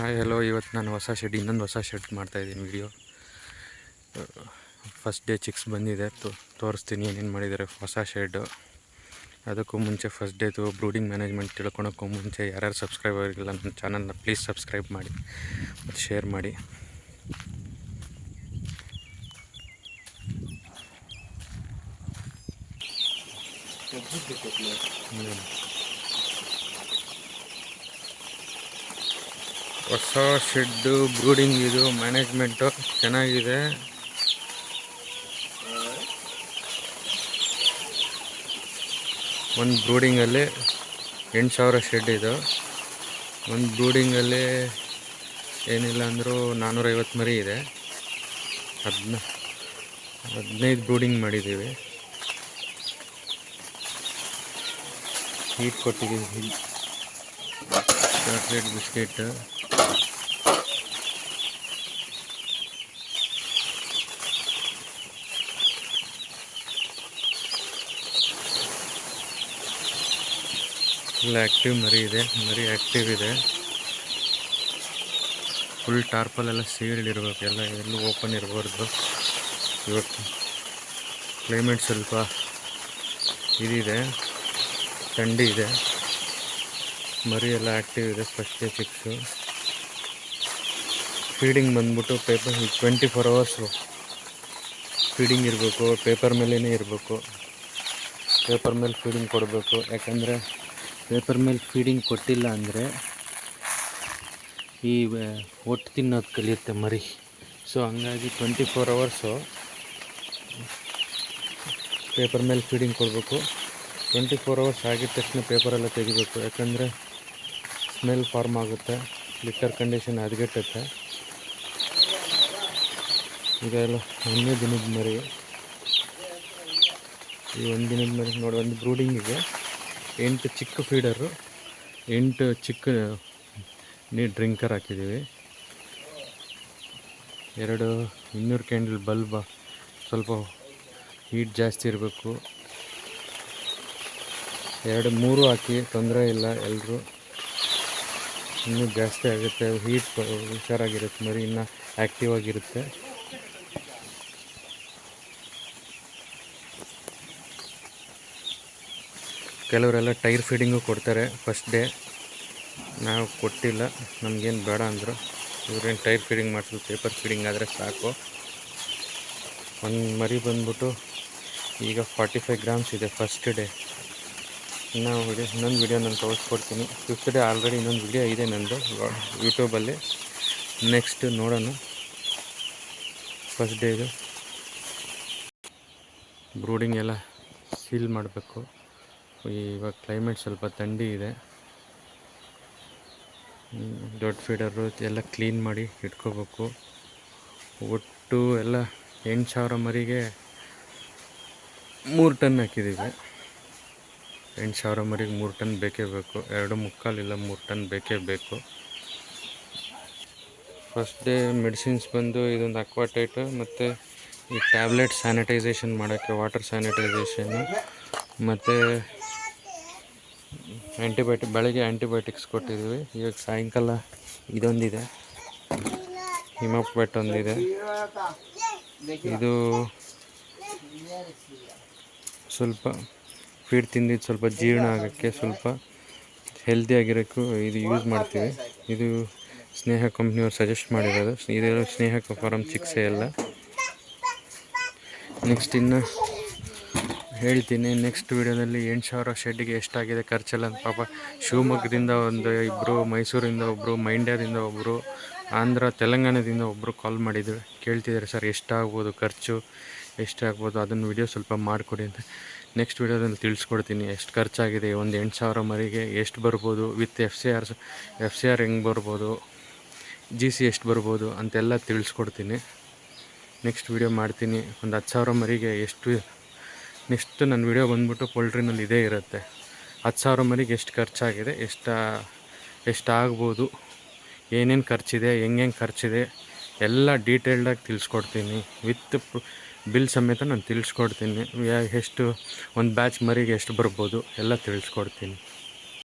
Hi hello ಇವತ್ತು ನಾನು ಹೊಸ ಶೆಡ್, ಇನ್ನೊಂದು ಹೊಸ ಶೆಡ್ ಮಾಡ್ತಾಯಿದ್ದೀನಿ ವಿಡಿಯೋ ಫಸ್ಟ್ ಡೇ ಚಿಕ್ಸ್ ಬಂದಿದೆ. ತೋರಿಸ್ತೀನಿ ಏನೇನು ಮಾಡಿದ್ದಾರೆ. ಹೊಸ ಶೆಡ್ಡು ಅದಕ್ಕೂ ಮುಂಚೆ ಫಸ್ಟ್ ಡೇದು ಬ್ರೂಡಿಂಗ್ ಮ್ಯಾನೇಜ್ಮೆಂಟ್ ತಿಳ್ಕೊಳಕ್ಕೂ ಮುಂಚೆ ಯಾರ್ಯಾರು ಸಬ್ಸ್ಕ್ರೈಬ್ ಇಲ್ಲ ನನ್ನ ಚಾನಲ್ನ ಪ್ಲೀಸ್ ಸಬ್ಸ್ಕ್ರೈಬ್ ಮಾಡಿ. ಮತ್ತು ಶೇರ್ ಮಾಡಿ. ಹೊಸ ಶೆಡ್ಡು ಬ್ರೂಡಿಂಗ್ ಇದು ಮ್ಯಾನೇಜ್ಮೆಂಟು ಚೆನ್ನಾಗಿದೆ. ಒಂದು ಬ್ರೂಡಿಂಗಲ್ಲಿ ಎಂಟು ಸಾವಿರ ಶೆಡ್ ಇದು. ಒಂದು ಬ್ರೂಡಿಂಗಲ್ಲಿ ಏನಿಲ್ಲ ಅಂದರೂ ನಾನ್ನೂರೈವತ್ತು ಮರಿ ಇದೆ. ಹದಿನ, ಹದಿನೈದು ಬ್ರೂಡಿಂಗ್ ಮಾಡಿದ್ದೀವಿ. ಹೀಟ್ ಕೊಟ್ಟಿದ್ದೀವಿ. ಚಾಕ್ಲೇಟ್ ಬಿಸ್ಕೆಟ್ ಎಲ್ಲ ಆ್ಯಕ್ಟಿವ್ ಮರಿ ಇದೆ. ಮರಿ ಆ್ಯಕ್ಟಿವ್ ಇದೆ. ಫುಲ್ ಟಾರ್ಪಲೆಲ್ಲ ಸೀಲ್ಡ್ ಇರಬೇಕು. ಎಲ್ಲ ಎಲ್ಲೂ ಓಪನ್ ಇರಬಾರ್ದು. ಇವತ್ತು ಕ್ಲೈಮೇಟ್ ಸ್ವಲ್ಪ ಇದಿದೆ. ಥಂಡಿ ಇದೆ. ಮರಿ ಎಲ್ಲ ಆ್ಯಕ್ಟಿವ್ ಇದೆ. ಫಸ್ಟ್ ಡೇ ಚಿಕ್ಸು ಫೀಡಿಂಗ್ ಬಂದ್ಬಿಟ್ಟು paper twenty four hours feeding ಇರಬೇಕು. ಪೇಪರ್ ಮೇಲೇ ಇರಬೇಕು. ಪೇಪರ್ ಮೇಲೆ ಫೀಡಿಂಗ್ ಕೊಡಬೇಕು. ಯಾಕಂದರೆ ಪೇಪರ್ ಮೇಲೆ ಫೀಡಿಂಗ್ ಕೊಟ್ಟಿಲ್ಲ ಅಂದರೆ ಈ ಒಟ್ಟು ತಿನ್ನೋದು ಕಲಿಯುತ್ತೆ ಮರಿ. ಸೊ ಹಂಗಾಗಿ ಟ್ವೆಂಟಿ ಫೋರ್ ಅವರ್ಸು ಪೇಪರ್ ಮೇಲೆ ಫೀಡಿಂಗ್ ಕೊಡಬೇಕು. ಟ್ವೆಂಟಿ ಫೋರ್ ಅವರ್ಸ್ ಆಗಿದ ತಕ್ಷಣ ಪೇಪರೆಲ್ಲ ತೆಗಿಬೇಕು. ಯಾಕಂದರೆ ಸ್ಮೆಲ್ ಫಾರ್ಮ್ ಆಗುತ್ತೆ ಲಿಟರ್ ಕಂಡೀಷನ್ ಹದಗೆಟ್ಟುತ್ತೆ ಇದೆಲ್ಲ ಒಂದೇ ದಿನದ ಮರಿ. ಈ ಒಂದು ದಿನದ ಮರಿ ನೋಡಿ, ಒಂದು ಬ್ರೂಡಿಂಗಿಗೆ ಎಂಟು ಚಿಕ್ಕ ಫೀಡರು, ಎಂಟು ಚಿಕ್ಕ ನೀರು ಡ್ರಿಂಕರ್ ಹಾಕಿದ್ದೀವಿ. ಎರಡು ಇನ್ನೂರು ಕ್ಯಾಂಡಲ್ ಬಲ್ಬ, ಸ್ವಲ್ಪ ಹೀಟ್ ಜಾಸ್ತಿ ಇರಬೇಕು. ಎರಡು ಮೂರು ಹಾಕಿ, ತೊಂದರೆ ಇಲ್ಲ ಎಲ್ಲರೂ ಇನ್ನೂ ಜಾಸ್ತಿ ಆಗುತ್ತೆ, ಹೀಟ್ ಹುಷಾರಾಗಿರುತ್ತೆ, ಮರಿ ಇನ್ನೂ ಆ್ಯಕ್ಟಿವ್ ಆಗಿರುತ್ತೆ. ಕೆಲವರೆಲ್ಲ ಟೈರ್ ಫೀಡಿಂಗು ಕೊಡ್ತಾರೆ ಫಸ್ಟ್ ಡೇ. ನಾವು ಕೊಟ್ಟಿಲ್ಲ, ನಮಗೇನು ಬೇಡ ಅಂದರು. ಇವ್ರೇನು ಟೈರ್ ಫೀಡಿಂಗ್ ಮಾಡ್ತಾರೆ ಪೇಪರ್ ಫೀಡಿಂಗ್ ಆದರೆ ಸಾಕು. ಒಂದು ಮರಿ ಬಂದ್ಬಿಟ್ಟು ಈಗ ಫಾರ್ಟಿ ಫೈವ್ ಗ್ರಾಮ್ಸ್ ಇದೆ ಫಸ್ಟ್ ಡೇ. ಇನ್ನೂ ವಿಡಿಯೋ ಇನ್ನೊಂದು ವಿಡಿಯೋ ನಾನು ತೋರಿಸ್ಕೊಡ್ತೀನಿ. ಫಿಫ್ತ್ ಡೇ ಆಲ್ರೆಡಿ ಇನ್ನೊಂದು ವಿಡಿಯೋ ಇದೆ ನನ್ನದು ಯೂಟ್ಯೂಬಲ್ಲಿ. ನೆಕ್ಸ್ಟ್ ನೋಡೋಣ. ಫಸ್ಟ್ ಡೇದು ಬ್ರೂಡಿಂಗ್ ಎಲ್ಲ ಸೀಲ್ ಮಾಡಬೇಕು. ಇವಾಗ ಕ್ಲೈಮೇಟ್ ಸ್ವಲ್ಪ ಥಂಡಿ ಇದೆ. ದೊಡ್ಡ ಫೀಡರು ಎಲ್ಲ ಕ್ಲೀನ್ ಮಾಡಿ ಇಟ್ಕೋಬೇಕು. ಒಟ್ಟು ಎಲ್ಲ ಎಂಟು ಸಾವಿರ ಮರಿಗೆ ಮೂರು ಟನ್ ಹಾಕಿದ್ದೀವಿ ಎಂಟು ಸಾವಿರ ಮರಿಗೆ ಮೂರು ಟನ್ ಬೇಕೇ ಬೇಕು. ಎರಡು ಮುಕ್ಕಾಲಿಲ್ಲ ಮೂರು ಟನ್ ಬೇಕೇ ಬೇಕು. ಫಸ್ಟ್ ಡೇ ಮೆಡಿಸಿನ್ಸ್ ಬಂದು ಇದೊಂದು ಅಕ್ವಾಟೈಟು ಮತ್ತು ಈ ಟ್ಯಾಬ್ಲೆಟ್ ಸ್ಯಾನಿಟೈಸೇಷನ್ ಮಾಡೋಕ್ಕೆ ವಾಟರ್ ಸ್ಯಾನಿಟೈಸೇಷನ್ನು ಮತ್ತು ಆ್ಯಂಟಿಬಯೋಟಿಕ್ ಬೆಳಗ್ಗೆ ಆ್ಯಂಟಿಬಯೋಟಿಕ್ಸ್ ಕೊಟ್ಟಿದ್ದೀವಿ ಇವಾಗ ಸಾಯಂಕಾಲ ಇದೊಂದಿದೆ. ಹಿಮೋಪೆಟ್ ಒಂದಿದೆ. ಇದು ಸ್ವಲ್ಪ ಫೀಡ್ ತಿಂದಿದ್ದು ಸ್ವಲ್ಪ ಜೀರ್ಣ ಆಗೋಕ್ಕೆ ಸ್ವಲ್ಪ ಹೆಲ್ದಿ ಆಗಿರೋಕ್ಕೂ ಇದು ಯೂಸ್ ಮಾಡ್ತೀವಿ. ಇದು ಸ್ನೇಹ ಕಂಪ್ನಿಯವ್ರು ಸಜೆಸ್ಟ್ ಮಾಡಿರೋದು. ಇದೆಲ್ಲ ಸ್ನೇಹ ಫಾರಮ್ ಚಿಕ್ಸೆ ಎಲ್ಲ ನೆಕ್ಸ್ಟ್ ಇನ್ನು ಹೇಳ್ತೀನಿ ನೆಕ್ಸ್ಟ್ ವೀಡಿಯೋದಲ್ಲಿ ಎಂಟು ಸಾವಿರ ಶೆಡ್ಡಿಗೆ ಎಷ್ಟಾಗಿದೆ ಖರ್ಚೆಲ್ಲ ಅಂತ. ಪಾಪ ಶಿವಮೊಗ್ಗದಿಂದ ಒಂದು ಇಬ್ಬರು ಮೈಸೂರಿಂದ ಒಬ್ಬರು ಮಂಡ್ಯದಿಂದ ಒಬ್ಬರು ಆಂಧ್ರ, ತೆಲಂಗಾಣದಿಂದ ಒಬ್ಬರು ಕಾಲ್ ಮಾಡಿದ್ರು ಕೇಳ್ತಿದ್ದಾರೆ ಸರ್ ಎಷ್ಟಾಗ್ಬೋದು ಖರ್ಚು ಎಷ್ಟಾಗ್ಬೋದು ಅದನ್ನು ವಿಡಿಯೋ ಸ್ವಲ್ಪ ಮಾಡಿಕೊಡಿ ಅಂತ. ನೆಕ್ಸ್ಟ್ ವೀಡಿಯೋದಲ್ಲಿ ತಿಳಿಸ್ಕೊಡ್ತೀನಿ, ಎಷ್ಟು ಖರ್ಚಾಗಿದೆ, ಒಂದು ಎಂಟು ಸಾವಿರ ಮರಿಗೆ ಎಷ್ಟು ಬರ್ಬೋದು with F C R F C R ಹೆಂಗೆ ಬರ್ಬೋದು ಜಿ ಸಿ ಎಷ್ಟು ಬರ್ಬೋದು ಅಂತೆಲ್ಲ ತಿಳಿಸ್ಕೊಡ್ತೀನಿ. ನೆಕ್ಸ್ಟ್ ವೀಡಿಯೋ ಮಾಡ್ತೀನಿ, ಒಂದು ಹತ್ತು ಸಾವಿರ ಮರಿಗೆ ಎಷ್ಟು ನೆಕ್ಸ್ಟ್ ನನ್ನ ವಿಡಿಯೋ ಬಂದ್ಬಿಟ್ಟು ಪೋಲ್ಟ್ರಿನಲ್ಲಿ ಇದೇ ಇರುತ್ತೆ. ಹತ್ತು ಸಾವಿರ ಮರಿಗೆ ಎಷ್ಟು ಖರ್ಚಾಗಿದೆ, ಎಷ್ಟು ಎಷ್ಟಾಗ್ಬೋದು ಏನೇನು ಖರ್ಚಿದೆ, ಹೆಂಗೆಂಗೆ ಖರ್ಚಿದೆ, ಎಲ್ಲ ಡೀಟೇಲ್ಡಾಗಿ ತಿಳಿಸ್ಕೊಡ್ತೀನಿ. ವಿತ್ ಬಿಲ್ ಸಮೇತ ನಾನು ತಿಳಿಸ್ಕೊಡ್ತೀನಿ. ಎಷ್ಟು, ಒಂದು ಬ್ಯಾಚ್ ಮರಿಗೆ ಎಷ್ಟು ಬರ್ಬೋದು, ಎಲ್ಲ ತಿಳಿಸ್ಕೊಡ್ತೀನಿ.